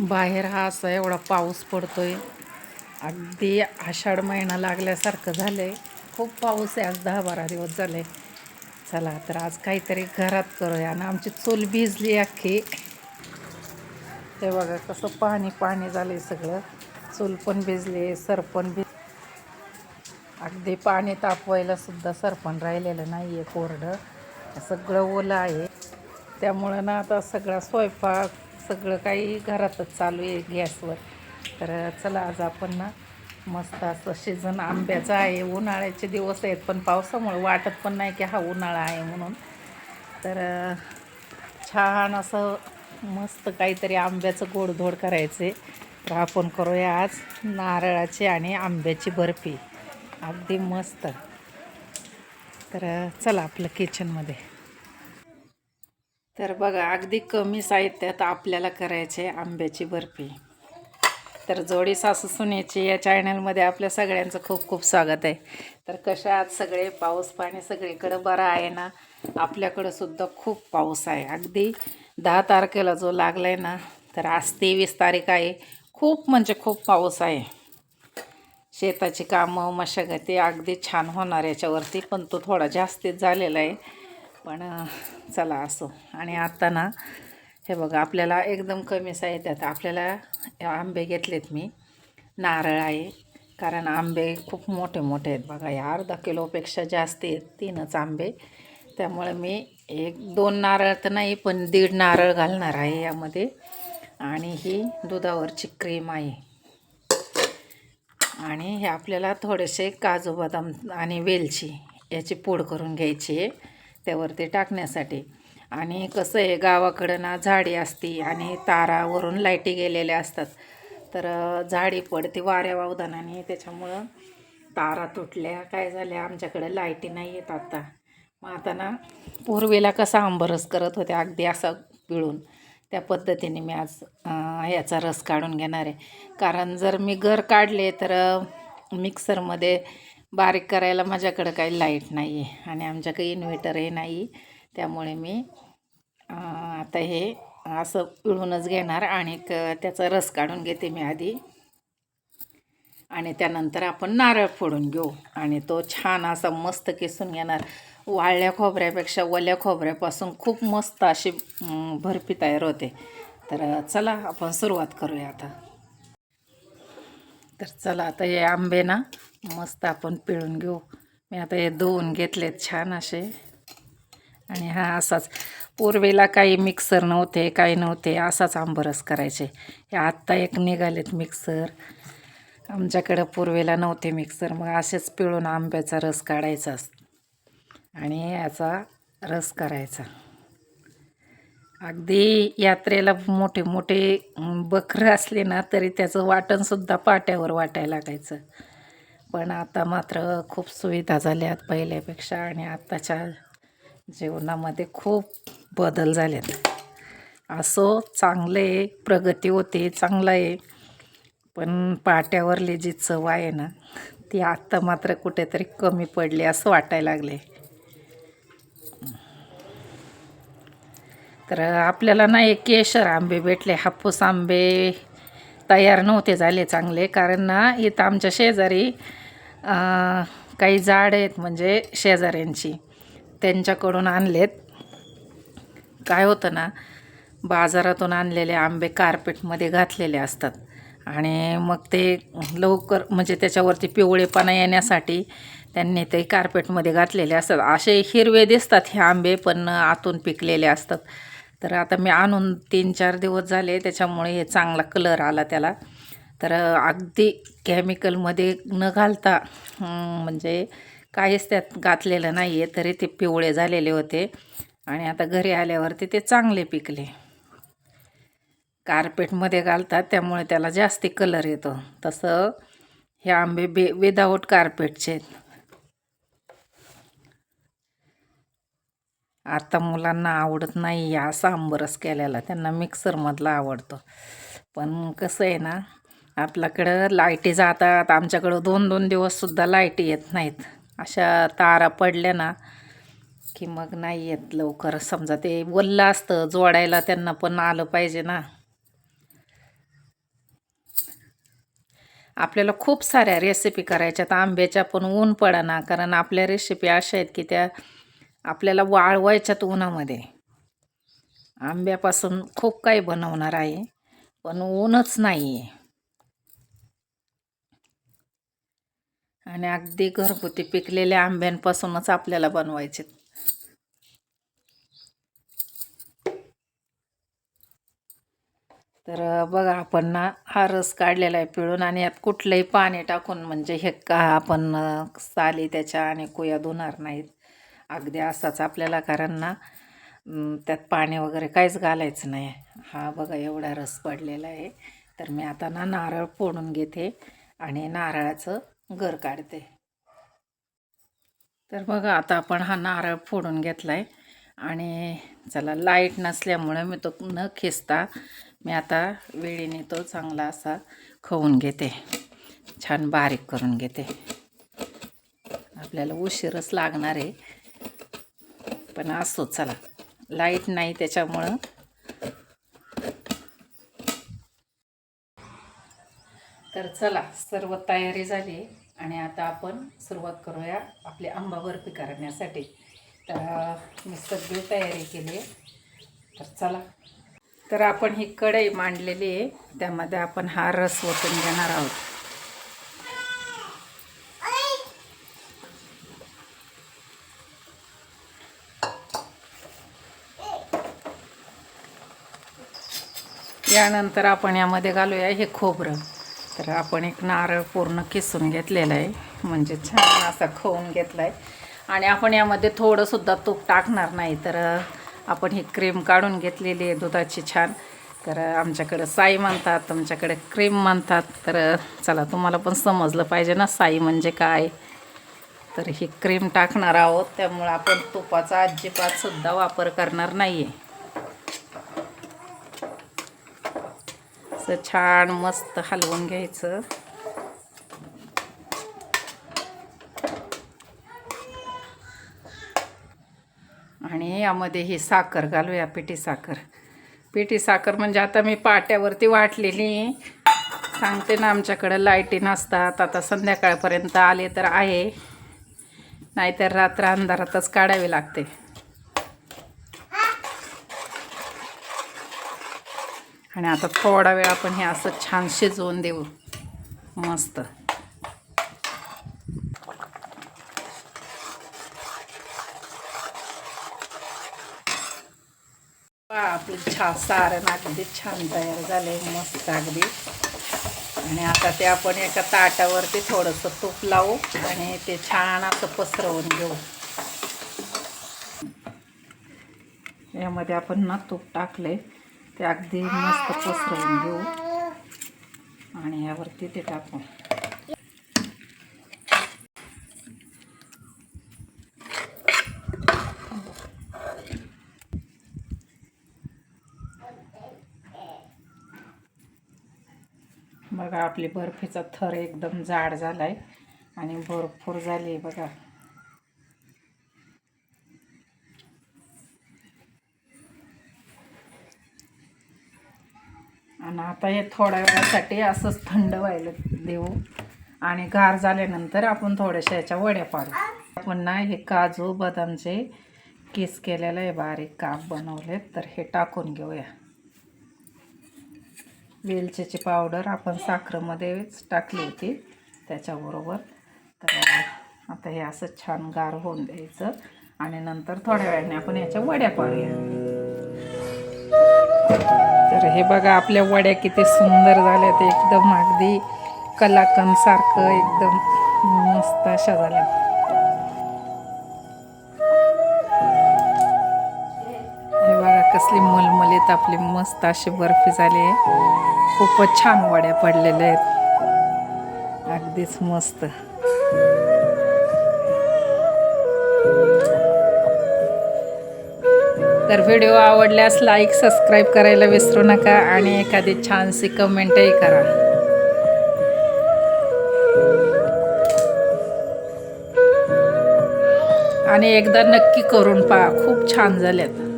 बाहेर हा असा एवढा पाऊस पडतो आहे अगदी आषाढ महिना लागल्यासारखं झालं आहे खूप पाऊस आहे आज दहा बारा दिवस झाले. चला तर आज काहीतरी घरात करूया. आणि आमची चूल भिजली अख्खी. ते बघा कसं पाणी पाणी झालंय सगळं. चूल पण भिजले सरपण भिज अगदी पाणी तापवायला सुद्धा सरपण राहिलेलं नाही आहे कोरडं. सगळं ओलं आहे. त्यामुळं ना आता सगळा स्वयंपाक सगळं काही घरातच चालू आहे गॅसवर. तर चला आज आपण ना मस्त असं सीझन आंब्याचं आहे उन्हाळ्याचे दिवस आहेत पण पावसामुळे वाटत पण नाही की हा उन्हाळा आहे म्हणून. तर छान असं मस्त काहीतरी आंब्याचं गोडधोड करायचे. तर आपण करूया आज नारळाची आणि आंब्याची बर्फी. अगदी मस्त. तर चला आपलं किचनमध्ये तर बघा अगदी कमी साहित्यात आपल्याला करायचे आंब्याची बर्फी. तर जोडी सासू सुनेची या चॅनलमध्ये आपल्या सगळ्यांचं खूप खूप स्वागत आहे. तर कशा आज सगळे पाऊस पाणी सगळीकडं बरं आहे ना? आपल्याकडं सुद्धा खूप पाऊस आहे. अगदी दहा तारखेला जो लागला आहे ना तर आज तेवीस तारीख आहे. खूप म्हणजे खूप पाऊस आहे. शेताची कामं मशागती अगदी छान होणार याच्यावरती पण तो थोडा जास्तीच झालेला आहे. पण चला असो. आणि आता ना हे बघा आपल्याला एकदम कमी साहित्यात आपल्याला आंबे घेतलेत मी. नारळ आहे. कारण आंबे खूप मोठे मोठे आहेत बघा. या अर्धा किलोपेक्षा जास्त आहेत तीनच आंबे. त्यामुळे मी एक दोन नारळ तर नाही पण दीड नारळ घालणार आहे यामध्ये. आणि ही दुधावरची क्रीम आहे. आणि हे आपल्याला थोडेसे काजू बदाम आणि वेलची याची पूड करून घ्यायची आहे. त्यावरती टाकण्यासाठी. आणि कसं आहे गावाकडं ना झाडी असती आणि तारावरून लाईटी गेलेल्या असतात. तर झाडी पडते वाऱ्या वावदानाने. त्याच्यामुळं तारा तुटल्या काय झाल्या आमच्याकडे लाईटी नाही येत आता. मग आता ना पूर्वीला कसा आंबरस करत होते अगदी असा पिळून. त्या पद्धतीने मी आज याचा रस काढून घेणार आहे. कारण जर मी घर काढले तर मिक्सरमध्ये बारीक करायला माझ्याकडं काही लाइट नाही आहे आणि आमच्याकडे इन्व्हर्टरही नाही. त्यामुळे मी आता हे असं पिळूनच घेणार आणि त्याचा रस काढून घेते मी आधी. आणि त्यानंतर आपण नारळ फोडून घेऊ. आणि तो छान असा मस्त किसून घेणार. वाळल्या खोबऱ्यापेक्षा ओल्या खोबऱ्यापासून खूप मस्त अशी अं, बर्फी तयार होते. तर चला आपण सुरुवात करूया आता. तर चला आता हे आंबे ना मस्त आपण पिळून घेऊ. मी आता हे धुवून घेतलेत छान असे. आणि हा असाच पूर्वीला काही मिक्सर नव्हते काही नव्हते असाच आंबरस करायचे. हे आत्ता एक निघालेत मिक्सर आमच्याकडं पूर्वेला नव्हते मिक्सर मग असेच पिळून आंब्याचा रस काढायचा. आणि याचा रस करायचा. अगदी यात्रेला मोठे मोठे बकरं असले ना तरी त्याचं वाटणसुद्धा पाट्यावर वाटायला लागायचं. पण आता मात्र खूप सुविधा झाल्यात पहिल्यापेक्षा आणि आत्ताच्या जीवनामध्ये खूप बदल झालेत. असो चांगले प्रगती होते चांगलं आहे. पण पाट्यावरली जी चव आहे ना ती आत्ता मात्र कुठेतरी कमी पडली असं वाटायला लागले तर आपल्याला ना एक केशर आंबे भेटले हापूस आंबे तयार नव्हते झाले चांगले. कारण ना इथं आमच्या शेजारी काही झाड आहेत म्हणजे शेजाऱ्यांची. त्यांच्याकडून आणलेत. काय होतं ना बाजारातून आणलेले आंबे कार्पेटमध्ये घातलेले असतात. आणि मग ते लवकर म्हणजे त्याच्यावरती पिवळेपणा येण्यासाठी त्यांनी ते कार्पेटमध्ये घातलेले असतात. असे हिरवे दिसतात हे आंबे पण आतून पिकलेले असतात. तर आता मी आणून तीन चार दिवस झाले त्याच्यामुळे हे चांगला कलर आला त्याला. तर अगदी केमिकलमध्ये न घालता म्हणजे काहीच त्यात घातलेलं नाही आहे तरी ते पिवळे झालेले होते. आणि आता घरी आल्यावरती ते चांगले पिकले. कार्पेटमध्ये घालतात त्यामुळे त्याला जास्ती कलर येतो. तसं हे आंबे बे विदाऊट कार्पेटचे आहेत. आता मुलांना आवडत नाही या सांबरस केलेला त्यांना मिक्सरमधला आवडतो. पण कसं आहे ना आपल्याकडं लाईटी जातात आमच्याकडं दोन दोन दिवससुद्धा लाईटी येत नाहीत. अशा तारा पडल्या ना की मग नाही येत लवकर. समजा ते बोललं असतं जोडायला त्यांना पण आलं पाहिजे ना. आपल्याला खूप साऱ्या रेसिपी करायच्यात आंब्याच्या पण ऊन पडा ना कारण आपल्या रेसिपी अशा आहेत की त्या आपल्याला वाळवायच्यात उन्हामध्ये आंब्यापासून खूप काही बनवणार आहे पण ऊनच नाही आहे आणि अगदी घरगुती पिकलेल्या आंब्यांपासूनच आपल्याला बनवायचे. तर बघा आपण ना हा रस काढलेला आहे पिळून आणि यात कुठलंही पाणी टाकून म्हणजे हे का आपण साली त्याच्या आणि कुया धुणार नाहीत. अगदी असाच आपल्याला कारण ना त्यात पाणी वगैरे काहीच घालायचं नाही. हा बघा एवढा रस पडलेला आहे. तर मी आता ना नारळ फोडून घेते आणि नारळाचं गर काढते. तर बघा आता आपण हा नारळ फोडून घेतला आहे आणि चला लाइट नसल्यामुळे मी तो न खिसता मी आता वेळीने तो चांगला असा खवून घेते. छान बारीक करून घेते. आपल्याला उशीरच लागणार आहे. पण असो चला. लाइट नाही त्याच्यामुळं. तर चला सर्व तयारी झाली आणि आता आपण सुरुवात करूया आपली आंबा बर्फी करण्यासाठी. तर मी सगळी तयारी केली तर चला. तर आपण ही कढई मांडलेली आहे. त्यामध्ये आपण हा रस ओतून घेणार आहोत. यानंतर आपण यामध्ये घालूया हे खोबरं. तर आपण एक नारळ पूर्ण किसून घेतलेला आहे. म्हणजे छान असा खवून घेतला आहे आणि आपण यामध्ये थोडंसुद्धा तूप टाकणार नाही तर आपण ही क्रीम काढून घेतलेली आहे दुधाची छान. तर आमच्याकडं साई म्हणतात तुमच्याकडे क्रीम म्हणतात. तर चला तुम्हाला पण समजलं पाहिजे ना साई म्हणजे काय. तर ही क्रीम टाकणार आहोत त्यामुळं आपण तुपाचा अजिबातसुद्धा वापर करणार नाही आहे असं छान मस्त हलवून घ्यायचं. आणि यामध्ये ही साखर घालूया पिठी साखर. पिठी साखर म्हणजे आता मी पाट्यावरती वाटलेली. सांगते ना आमच्याकडं लाईटी नसतात. आता संध्याकाळपर्यंत आले तर आहे. नाहीतर रात्र अंधारातच काढावी लागते. आणि आता थोडा वेळ आपण हे असं छान शिजवून देऊ. मस्त. आपलं छा सारण अगदी छान तयार झाले मस्त अगदी आणि आता ते आपण एका ताटावरती थोडंसं तूप लावू आणि ते छान असं पसरवून घेऊ. यामध्ये आपण ना तूप टाकले ते अगदी मस्त पसरवून घेऊ. आणि यावरती ते टाकू. बघा आपली बर्फीचा थर एकदम जाड झाला आहे आणि भरपूर झाली आहे बघा. आणि आता हे थोड्या वेळासाठी असंच थंड व्हायला देऊ. आणि गार झाल्यानंतर आपण थोड्याशा याच्या वड्या पाडू. आपण ना हे काजू बदामचे किस केलेलं आहे बारीक काप बनवलेत. तर हे टाकून घेऊया. वेलचीची पावडर आपण साखरेमध्येच टाकली होती त्याच्याबरोबर. तर आता हे असं छान गार होऊन द्यायचं. आणि नंतर थोड्या वेळाने आपण याच्या वड्या पाडूया. तर हे बघा आपल्या वड्या किती सुंदर झाल्या ते एकदम अगदी कलाकंदसारखं एकदम मस्त अशा झाल्या. हे बघा कसली मलमलीत आपली मस्त अशी बर्फी झाली. आहे खूपच छान वड्या पडलेल्या आहेत. अगदीच मस्त. तर व्हिडिओ आवडल्यास लाईक सबस्क्राईब करायला विसरू नका आणि एखादी छानशी कमेंटही करा. आणि एकदा नक्की करून पहा खूप छान झाल्यात